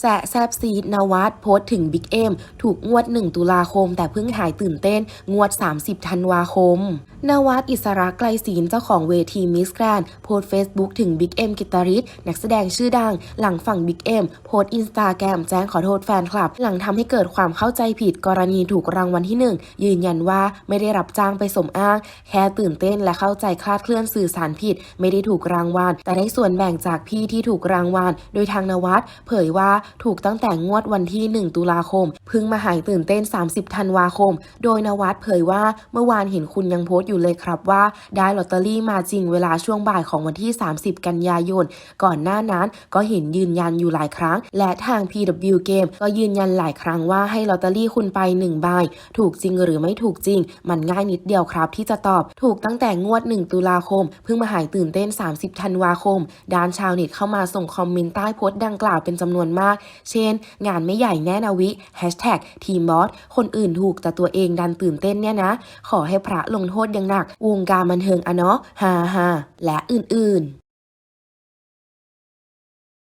แสะแซบซีดนวัดโพสต์ถึงบิ๊กเอ็มถูกงวด 1 ตุลาคม แต่เพิ่งหายตื่นเต้นงวด 30 ธันวาคม นวัดอิสระไกลศีลเจ้าของเวทีมิสแกรนโพสเฟซบุ๊กถึงบิ๊กเอ็มกิตาริสนักแสดงชื่อดัง หลังฝั่งบิ๊กเอ็มโพสอินสตาแกรมแจ้งขอโทษแฟนคลับ หลังทำให้เกิดความเข้าใจผิดกรณีถูกรางวัลที่ 1 ยืนยันว่าไม่ได้รับจ้างไปสมอ้าง แค่ตื่นเต้นและเข้าใจคลาดเคลื่อนสื่อสารผิด ไม่ได้ถูกรางวัลแต่ได้ส่วนแบ่งจากพี่ที่ถูกรางวัลโดยทางนวัดเผยว่าถูกตั้งแต่งวดวันที่ 1 ตุลาคมเพิ่งมาหายตื่นเต้น 30 ธันวาคม โดยนวัดเผยว่าเมื่อวานเห็นคุณยังโพสต์อยู่เลยครับว่าได้ลอตเตอรี่มาจริงเวลาช่วงบ่ายของวันที่ 30 กันยายน ก่อนหน้านั้นก็เห็นยืนยันอยู่หลายครั้ง และทาง PW Game ก็ยืนยันหลายครั้งว่าให้ลอตเตอรี่คุณไป1ใบถูกจริงหรือไม่ถูกจริง มันง่ายนิดเดียวครับที่จะตอบถูกตั้งแต่งวด 1 ตุลาคม เพิ่งมาหายตื่นเต้น 30 ธันวาคม ด้านชาวเน็ตเข้ามาส่งคอมเมนต์ใต้โพสต์ดังกล่าวเป็นจำนวนมาก เช่น งานไม่ใหญ่แน่นวิ Hashtag ทีมบอสคนอื่นถูกแต่ตัวเองดันตื่นเต้นเนี่ยนะ ขอให้พระลงโทษอย่างหนักวงการบันเทิงอะเนาะฮ่าฮ่าและอื่นๆ